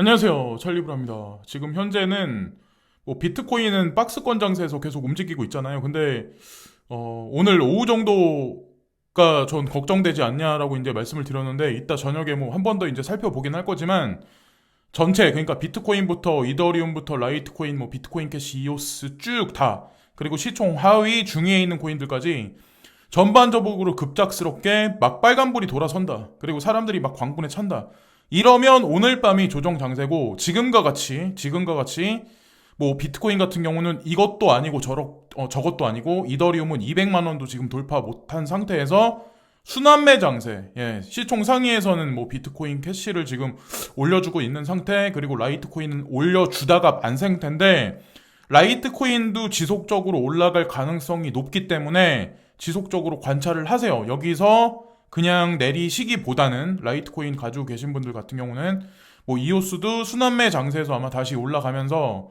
안녕하세요. 찰리브라입니다. 지금 현재는 뭐 비트코인은 박스권 장세에서 계속 움직이고 있잖아요. 근데 어, 오늘 오후 정도가 전 걱정되지 않냐라고 이제 말씀을 드렸는데 이따 저녁에 뭐 한 번 더 이제 살펴보긴 할 거지만 전체 그러니까 비트코인부터 이더리움부터 라이트코인 뭐 비트코인 캐시 이오스 쭉 다 그리고 시총 하위 중위에 있는 코인들까지 전반적으로 급작스럽게 막 빨간불이 돌아선다. 그리고 사람들이 막 광분에 찬다. 이러면 오늘 밤이 조정 장세고 지금과 같이 지금과 같이 뭐 비트코인 같은 경우는 이것도 아니고 저러, 어, 저것도 아니고 이더리움은 200만 원도 지금 돌파 못한 상태에서 순환매 장세 예, 시총 상위에서는 뭐 비트코인 캐시를 지금 올려주고 있는 상태 그리고 라이트코인은 올려주다가 안 생 텐데 라이트코인도 지속적으로 올라갈 가능성이 높기 때문에 지속적으로 관찰을 하세요. 여기서 그냥 내리시기보다는 라이트코인 가지고 계신 분들 같은 경우는 뭐 이오스도 순환매 장세에서 아마 다시 올라가면서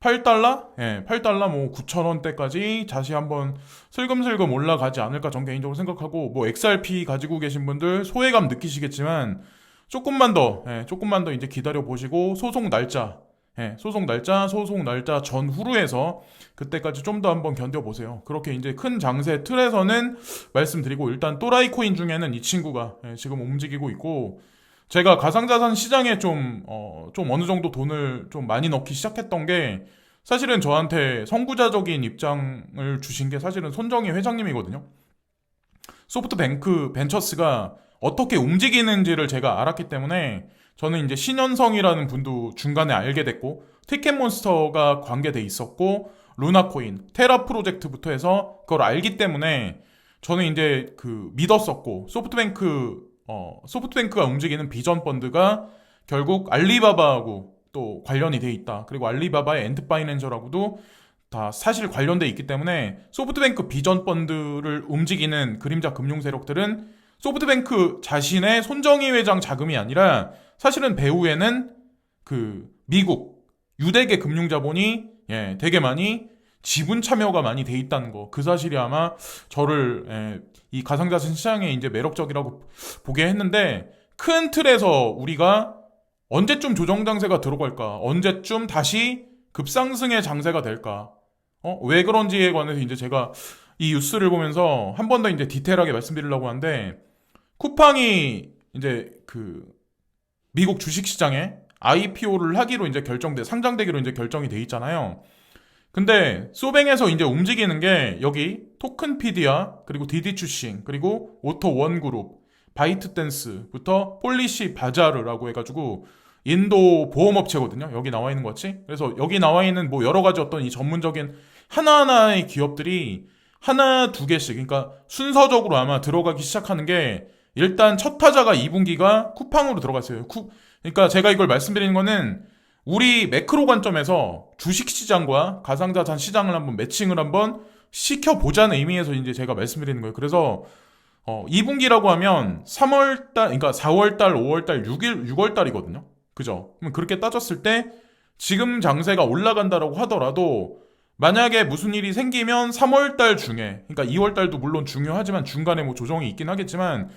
8달러? 예, 8달러 뭐 9,000원대까지 다시 한번 슬금슬금 올라가지 않을까 전 개인적으로 생각하고 뭐 XRP 가지고 계신 분들 소외감 느끼시겠지만 조금만 더, 예, 조금만 더 이제 기다려 보시고 소송 날짜, 예, 소송 날짜, 소송 날짜 전후로 해서 그때까지 좀 더 한번 견뎌보세요. 그렇게 이제 큰 장세 틀에서는 말씀드리고 일단 또라이 코인 중에는 이 친구가 예, 지금 움직이고 있고 제가 가상자산 시장에 좀, 어, 좀 어느 정도 돈을 좀 많이 넣기 시작했던 게 사실은 저한테 선구자적인 입장을 주신 게 사실은 손정희 회장님이거든요. 소프트뱅크 벤처스가 어떻게 움직이는지를 제가 알았기 때문에 저는 이제 신현성이라는 분도 중간에 알게 됐고 티켓몬스터가 관계돼 있었고 루나코인, 테라 프로젝트부터 해서 그걸 알기 때문에 저는 이제 그 믿었었고 소프트뱅크 어, 소프트뱅크가 움직이는 비전 펀드가 결국 알리바바하고 또 관련이 돼 있다. 그리고 알리바바의 엔드파이낸저라고도 다 사실 관련돼 있기 때문에 소프트뱅크 비전 펀드를 움직이는 그림자 금융 세력들은 소프트뱅크 자신의 손정희 회장 자금이 아니라 사실은 배후에는 그 미국 유대계 금융 자본이 예, 되게 많이 지분 참여가 많이 돼 있다는 거. 그 사실이 아마 저를 예, 이 가상자산 시장에 이제 매력적이라고 보게 했는데 큰 틀에서 우리가 언제쯤 조정 장세가 들어갈까? 언제쯤 다시 급상승의 장세가 될까? 어? 왜 그런지에 관해서 이제 제가 이 뉴스를 보면서 한 번 더 이제 디테일하게 말씀드리려고 하는데 쿠팡이 이제 그 미국 주식시장에 IPO를 하기로 이제 결정돼 상장되기로 이제 결정이 돼 있잖아요. 근데 소뱅에서 이제 움직이는 게 여기 토큰피디아 그리고 디디추싱 그리고 오토 원그룹 바이트댄스부터 폴리시 바자르라고 해가지고 인도 보험업체거든요. 여기 나와 있는 것 같이. 그래서 여기 나와 있는 뭐 여러 가지 어떤 이 전문적인 하나하나의 기업들이 하나 두 개씩 그러니까 순서적으로 아마 들어가기 시작하는 게 일단 첫 타자가 2분기가 쿠팡으로 들어갔어요. 쿠, 그러니까 제가 이걸 말씀드리는 거는 우리 매크로 관점에서 주식 시장과 가상자산 시장을 한번 매칭을 한번 시켜보자는 의미에서 이제 제가 말씀드리는 거예요. 그래서 어, 2분기라고 하면 3월 달, 그러니까 4월 달, 5월 달, 6일, 6월 달이거든요. 그죠? 그럼 그렇게 따졌을 때 지금 장세가 올라간다라고 하더라도 만약에 무슨 일이 생기면 3월 달 중에, 그러니까 2월 달도 물론 중요하지만 중간에 뭐 조정이 있긴 하겠지만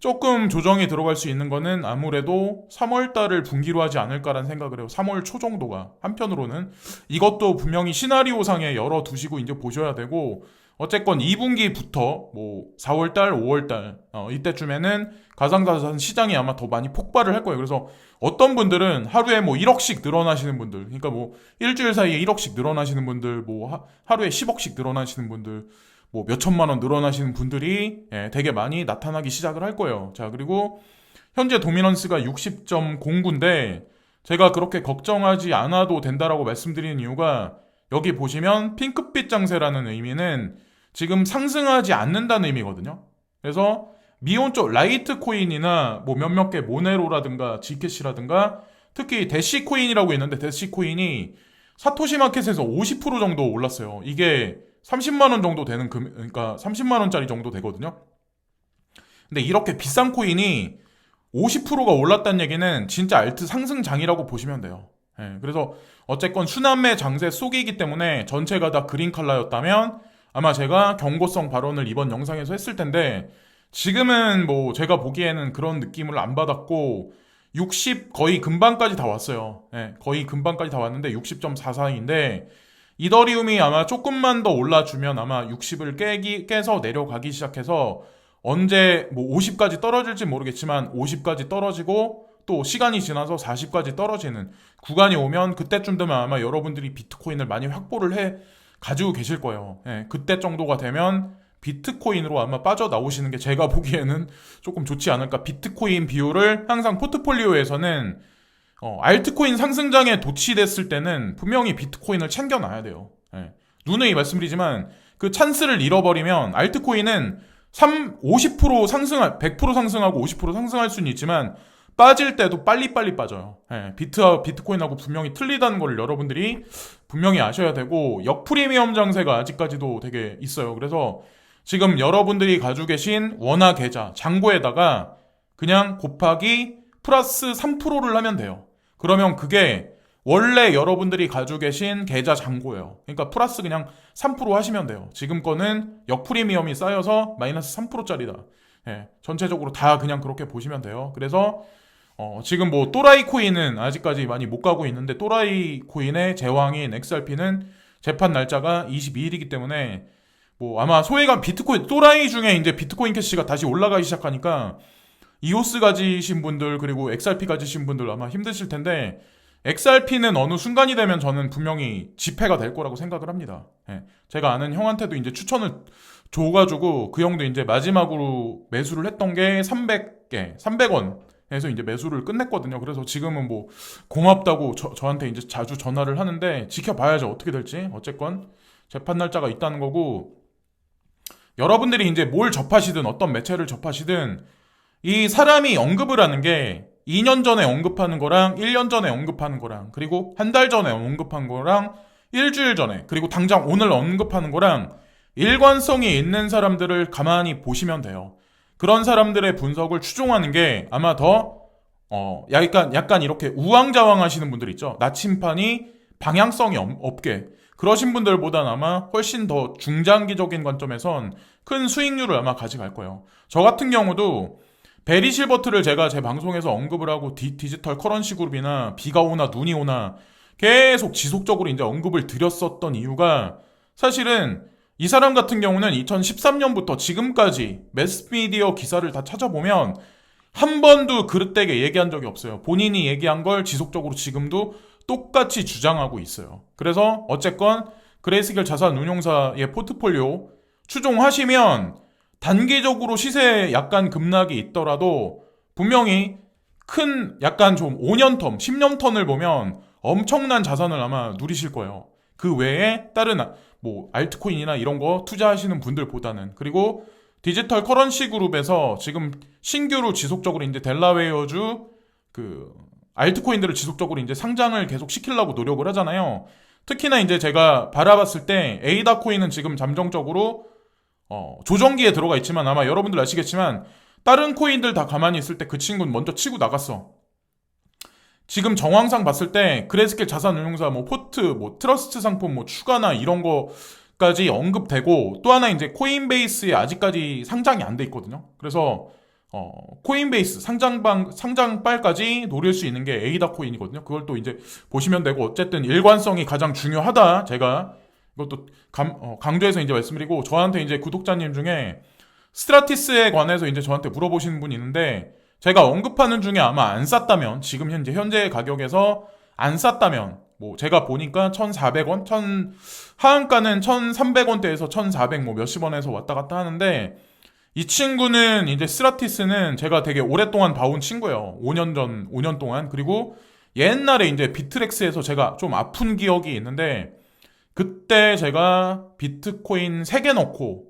조금 조정이 들어갈 수 있는 거는 아무래도 3월 달을 분기로 하지 않을까라는 생각을 해요. 3월 초 정도가. 한편으로는 이것도 분명히 시나리오상에 열어 두시고 이제 보셔야 되고 어쨌건 2분기부터 뭐 4월 달, 5월 달 어, 이때쯤에는 가상자산 시장이 아마 더 많이 폭발을 할 거예요. 그래서 어떤 분들은 하루에 뭐 1억씩 늘어나시는 분들, 그러니까 뭐 일주일 사이에 1억씩 늘어나시는 분들, 뭐 하, 하루에 10억씩 늘어나시는 분들, 뭐 몇천만 원 늘어나시는 분들이 예, 되게 많이 나타나기 시작을 할 거예요. 자, 그리고 현재 도미넌스가 60.09인데 제가 그렇게 걱정하지 않아도 된다라고 말씀드리는 이유가 여기 보시면 핑크빛 장세라는 의미는 지금 상승하지 않는다는 의미거든요. 그래서 미온 쪽 라이트 코인이나 뭐 몇몇 개 모네로라든가 지캐시라든가 특히 대시 코인이라고 있는데 대시 코인이 사토시 마켓에서 50% 정도 올랐어요. 이게 30만 원 정도 되는 금 그러니까 30만 원짜리 정도 되거든요. 근데 이렇게 비싼 코인이 50%가 올랐다는 얘기는 진짜 알트 상승장이라고 보시면 돼요. 예, 그래서 어쨌건 순환매 장세 속이기 때문에 전체가 다 그린 컬러였다면 아마 제가 경고성 발언을 이번 영상에서 했을 텐데 지금은 뭐 제가 보기에는 그런 느낌을 안 받았고 60 거의 금방까지 다 왔어요. 예, 거의 금방까지 다 왔는데 60.44인데 이더리움이 아마 조금만 더 올라주면 아마 60을 깨기 깨서 내려가기 시작해서 언제 뭐 50까지 떨어질지 모르겠지만 50까지 떨어지고 또 시간이 지나서 40까지 떨어지는 구간이 오면 그때쯤 되면 아마 여러분들이 비트코인을 많이 확보를 해 가지고 계실 거예요. 예, 그때 정도가 되면 비트코인으로 아마 빠져나오시는 게 제가 보기에는 조금 좋지 않을까. 비트코인 비율을 항상 포트폴리오에서는 어, 알트코인 상승장에 도취됐을 때는 분명히 비트코인을 챙겨놔야 돼요. 예. 누누이 말씀드리지만 그 찬스를 잃어버리면 알트코인은 3, 50% 상승할, 100% 상승하고 50% 상승할 수는 있지만 빠질 때도 빨리빨리 빠져요. 예, 비트와 비트코인하고 분명히 틀리다는 걸 여러분들이 분명히 아셔야 되고 역프리미엄 장세가 아직까지도 되게 있어요. 그래서 지금 여러분들이 가지고 계신 원화 계좌 잔고에다가 그냥 곱하기 플러스 3%를 하면 돼요. 그러면 그게 원래 여러분들이 가지고 계신 계좌 잔고예요. 그러니까 플러스 그냥 3% 하시면 돼요. 지금 거는 역프리미엄이 쌓여서 마이너스 3%짜리다. 예, 전체적으로 다 그냥 그렇게 보시면 돼요. 그래서 어, 지금 뭐 또라이 코인은 아직까지 많이 못 가고 있는데 또라이 코인의 제왕인 XRP는 재판 날짜가 22일이기 때문에 뭐 아마 소외가 비트코인 또라이 중에 이제 비트코인 캐시가 다시 올라가기 시작하니까 이오스 가지신 분들 그리고 XRP 가지신 분들 아마 힘드실 텐데 XRP는 어느 순간이 되면 저는 분명히 집회가 될 거라고 생각을 합니다. 예. 제가 아는 형한테도 이제 추천을 줘가지고 그 형도 이제 마지막으로 매수를 했던 게 300개, 300원에서 이제 매수를 끝냈거든요. 그래서 지금은 뭐 고맙다고 저, 저한테 이제 자주 전화를 하는데 지켜봐야죠. 어떻게 될지. 어쨌건 재판 날짜가 있다는 거고 여러분들이 이제 뭘 접하시든 어떤 매체를 접하시든 이 사람이 언급을 하는 게 2년 전에 언급하는 거랑 1년 전에 언급하는 거랑 그리고 한 달 전에 언급한 거랑 일주일 전에 그리고 당장 오늘 언급하는 거랑 일관성이 있는 사람들을 가만히 보시면 돼요. 그런 사람들의 분석을 추종하는 게 아마 더 어, 약간 약간 이렇게 우왕좌왕 하시는 분들 있죠. 나침판이 방향성이 없- 없게 그러신 분들보다는 아마 훨씬 더 중장기적인 관점에선 큰 수익률을 아마 가져갈 거예요. 저 같은 경우도 베리 실버트를 제가 제 방송에서 언급을 하고 디, 디지털 커런시 그룹이나 비가 오나 눈이 오나 계속 지속적으로 이제 언급을 드렸었던 이유가 사실은 이 사람 같은 경우는 2013년부터 지금까지 매스미디어 기사를 다 찾아보면 한 번도 그릇되게 얘기한 적이 없어요. 본인이 얘기한 걸 지속적으로 지금도 똑같이 주장하고 있어요. 그래서 어쨌건 그레이스겔 자산 운용사의 포트폴리오 추종하시면 단기적으로 시세 약간 급락이 있더라도 분명히 큰 약간 좀 5년 텀, 10년 턴을 보면 엄청난 자산을 아마 누리실 거예요. 그 외에 다른 아- 뭐 알트코인이나 이런 거 투자하시는 분들보다는 그리고 디지털 커런시 그룹에서 지금 신규로 지속적으로 이제 델라웨어주 그 알트코인들을 지속적으로 이제 상장을 계속 시키려고 노력을 하잖아요. 특히나 이제 제가 바라봤을 때 에이다 코인은 지금 잠정적으로 어, 조정기에 들어가 있지만 아마 여러분들 아시겠지만 다른 코인들 다 가만히 있을 때 그 친구는 먼저 치고 나갔어. 지금 정황상 봤을 때 그레스켈 자산운용사 뭐 포트 뭐 트러스트 상품 뭐 추가나 이런 거까지 언급되고 또 하나 이제 코인베이스에 아직까지 상장이 안 돼 있거든요. 그래서 어, 코인베이스 상장방 상장빨까지 노릴 수 있는 게 에이다 코인이거든요. 그걸 또 이제 보시면 되고 어쨌든 일관성이 가장 중요하다. 제가 이것도 감- 어, 강조해서 이제 말씀드리고 저한테 이제 구독자님 중에 스트라티스에 관해서 이제 저한테 물어보시는 분이 있는데 제가 언급하는 중에 아마 안 쌌다면 지금 현재 현재 가격에서 안 쌌다면 뭐 제가 보니까 1,400원, 1 하한가는 1,300원대에서 1,400 뭐 몇십 원에서 왔다 갔다 하는데 이 친구는 이제 스라티스는 제가 되게 오랫동안 봐온 친구예요. 5년 전, 5년 동안. 그리고 옛날에 이제 비트렉스에서 제가 좀 아픈 기억이 있는데 그때 제가 비트코인 3개 넣고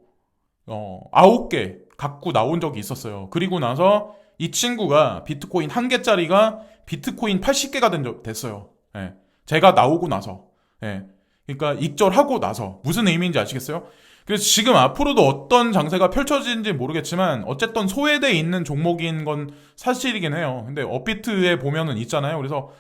어, 9개 갖고 나온 적이 있었어요. 그리고 나서 이 친구가 비트코인 1개짜리가 비트코인 80개가 된 적, 됐어요. 예. 제가 나오고 나서. 예. 그러니까 익절하고 나서. 무슨 의미인지 아시겠어요? 그래서 지금 앞으로도 어떤 장세가 펼쳐지는지 모르겠지만 어쨌든 소외돼 있는 종목인 건 사실이긴 해요. 근데 업비트에 보면은 있잖아요. 그래서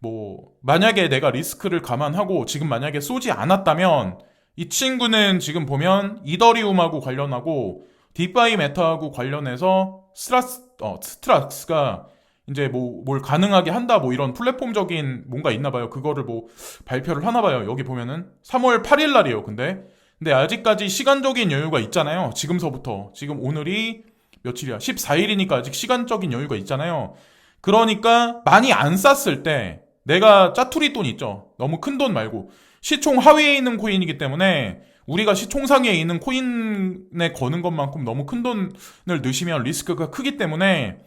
뭐 만약에 내가 리스크를 감안하고 지금 만약에 쏘지 않았다면 이 친구는 지금 보면 이더리움하고 관련하고 디파이 메타하고 관련해서 스트라스 어 스트락스가 이제 뭐 뭘 가능하게 한다 뭐 이런 플랫폼적인 뭔가 있나 봐요. 그거를 뭐 발표를 하나 봐요. 여기 보면은 3월 8일 날이에요. 근데 근데 아직까지 시간적인 여유가 있잖아요. 지금서부터 지금 오늘이 며칠이야? 14일이니까 아직 시간적인 여유가 있잖아요. 그러니까 많이 안 쌌을 때 내가 짜투리 돈 있죠. 너무 큰 돈 말고 시총 하위에 있는 코인이기 때문에 우리가 시총 상위에 있는 코인에 거는 것만큼 너무 큰 돈을 넣으시면 리스크가 크기 때문에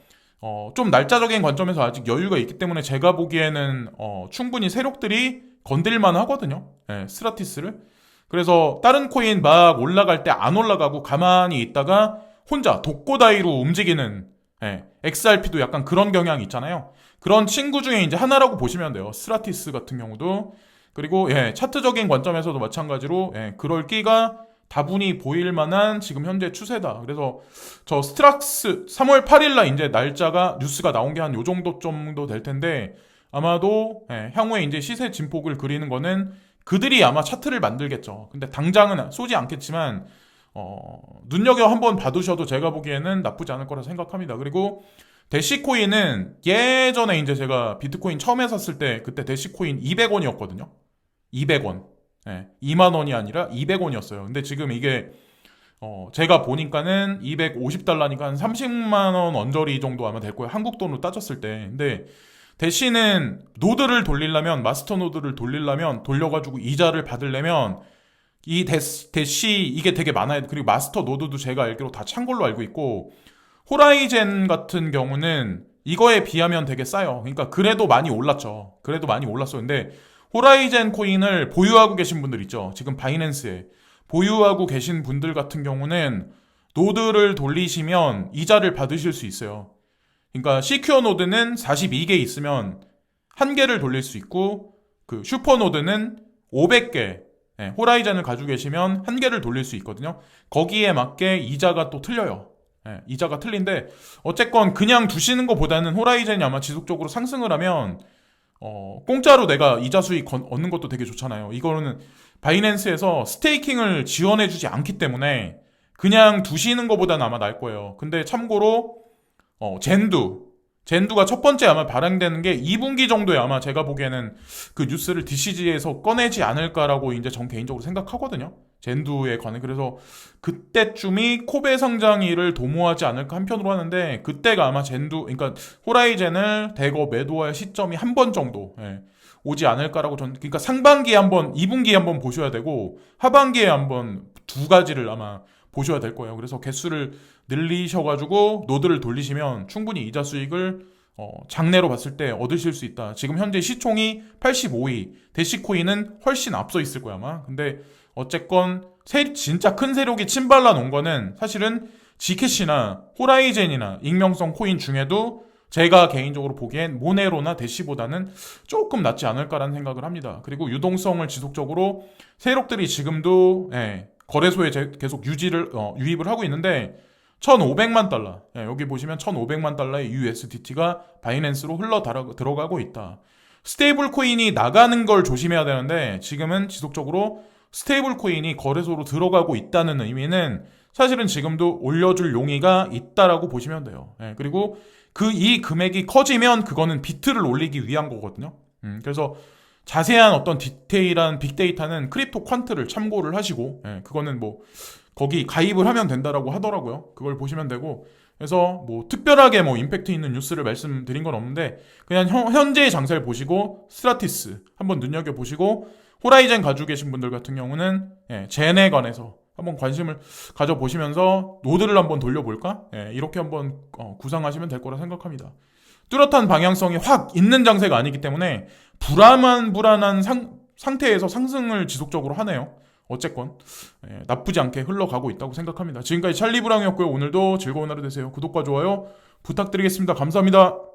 어, 좀 날짜적인 관점에서 아직 여유가 있기 때문에 제가 보기에는 어, 충분히 세력들이 건들만 하거든요. 예, 스라티스를. 그래서 다른 코인 막 올라갈 때 안 올라가고 가만히 있다가 혼자 독고다이로 움직이는 예, XRP도 약간 그런 경향이 있잖아요. 그런 친구 중에 이제 하나라고 보시면 돼요. 스라티스 같은 경우도 그리고 예, 차트적인 관점에서도 마찬가지로 예, 그럴 끼가 다분히 보일 만한 지금 현재 추세다. 그래서 저 스트락스 3월 8일 날 이제 날짜가 뉴스가 나온 게 한 요 정도 정도 될 텐데 아마도 예, 향후에 이제 시세 진폭을 그리는 거는 그들이 아마 차트를 만들겠죠. 근데 당장은 쏘지 않겠지만 어, 눈여겨 한번 봐두셔도 제가 보기에는 나쁘지 않을 거라 생각합니다. 그리고 대시코인은 예전에 이제 제가 비트코인 처음에 샀을 때 그때 대시코인 200원이었거든요. 200원. 예, 2만 원이 아니라 200원이었어요. 근데 지금 이게 어, 제가 보니까는 250달러니까 한 30만 원 언저리 정도 아마 될 거예요. 한국 돈으로 따졌을 때. 근데 대신은 노드를 돌리려면 마스터 노드를 돌리려면 돌려가지고 이자를 받으려면 이 대시, 대시 이게 되게 많아요. 그리고 마스터 노드도 제가 알기로 다 찬 걸로 알고 있고 호라이젠 같은 경우는 이거에 비하면 되게 싸요. 그러니까 그래도 많이 올랐죠. 그래도 많이 올랐어. 근데 호라이젠 코인을 보유하고 계신 분들 있죠. 지금 바이낸스에 보유하고 계신 분들 같은 경우는 노드를 돌리시면 이자를 받으실 수 있어요. 그러니까 시큐어 노드는 42개 있으면 한 개를 돌릴 수 있고 그 슈퍼 노드는 500개 예, 호라이젠을 가지고 계시면 한 개를 돌릴 수 있거든요. 거기에 맞게 이자가 또 틀려요. 예, 이자가 틀린데 어쨌건 그냥 두시는 것보다는 호라이젠이 아마 지속적으로 상승을 하면 어, 공짜로 내가 이자 수익 건- 얻는 것도 되게 좋잖아요. 이거는 바이낸스에서 스테이킹을 지원해주지 않기 때문에 그냥 두시는 것보다는 아마 나을 거예요. 근데 참고로 어, 젠두 젠두가 첫 번째 아마 발행되는 게 2분기 정도에 아마 제가 보기에는 그 뉴스를 DCG에서 꺼내지 않을까라고 이제 전 개인적으로 생각하거든요. 젠두에 관해 그래서 그때쯤이 코베 상장일을 도모하지 않을까 한편으로 하는데 그때가 아마 젠두 그러니까 호라이젠을 대거 매도할 시점이 한 번 정도 예, 오지 않을까라고 전 그러니까 상반기에 한번 2분기에 한번 보셔야 되고 하반기에 한번 두 가지를 아마 보셔야 될 거예요. 그래서 개수를 늘리셔가지고 노드를 돌리시면 충분히 이자 수익을 어, 장내로 봤을 때 얻으실 수 있다. 지금 현재 시총이 85위, 대시코인은 훨씬 앞서 있을 거야 아마. 근데 어쨌건 세, 진짜 큰 세력이 침발라 놓은 거는 사실은 지캐시나 호라이젠이나 익명성 코인 중에도 제가 개인적으로 보기엔 모네로나 대시보다는 조금 낫지 않을까라는 생각을 합니다. 그리고 유동성을 지속적으로 세력들이 지금도 예, 거래소에 제- 계속 유지를 어, 유입을 하고 있는데 1,500만 달러. 예, 여기 보시면 1,500만 달러의 USDT가 바이낸스로 흘러 들어가고 있다. 스테이블 코인이 나가는 걸 조심해야 되는데 지금은 지속적으로 스테이블 코인이 거래소로 들어가고 있다는 의미는 사실은 지금도 올려줄 용의가 있다라고 보시면 돼요. 예, 그리고 그 이 금액이 커지면 그거는 비트를 올리기 위한 거거든요. 음, 그래서 자세한 어떤 디테일한 빅데이터는 크립토 퀀트를 참고를 하시고, 예, 그거는 뭐 거기 가입을 하면 된다라고 하더라고요. 그걸 보시면 되고, 그래서 뭐 특별하게 뭐 임팩트 있는 뉴스를 말씀드린 건 없는데 그냥 현, 현재의 장세를 보시고 스트라티스 한번 눈여겨 보시고 호라이젠 가지고 계신 분들 같은 경우는 예, 젠에 관해서 한번 관심을 가져 보시면서 노드를 한번 돌려볼까? 예, 이렇게 한번 어, 구상하시면 될 거라 생각합니다. 뚜렷한 방향성이 확 있는 장세가 아니기 때문에 불안한 불안한 상, 상태에서 상승을 지속적으로 하네요. 어쨌건 예, 나쁘지 않게 흘러가고 있다고 생각합니다. 지금까지 찰리 브랑이었고요. 오늘도 즐거운 하루 되세요. 구독과 좋아요 부탁드리겠습니다. 감사합니다.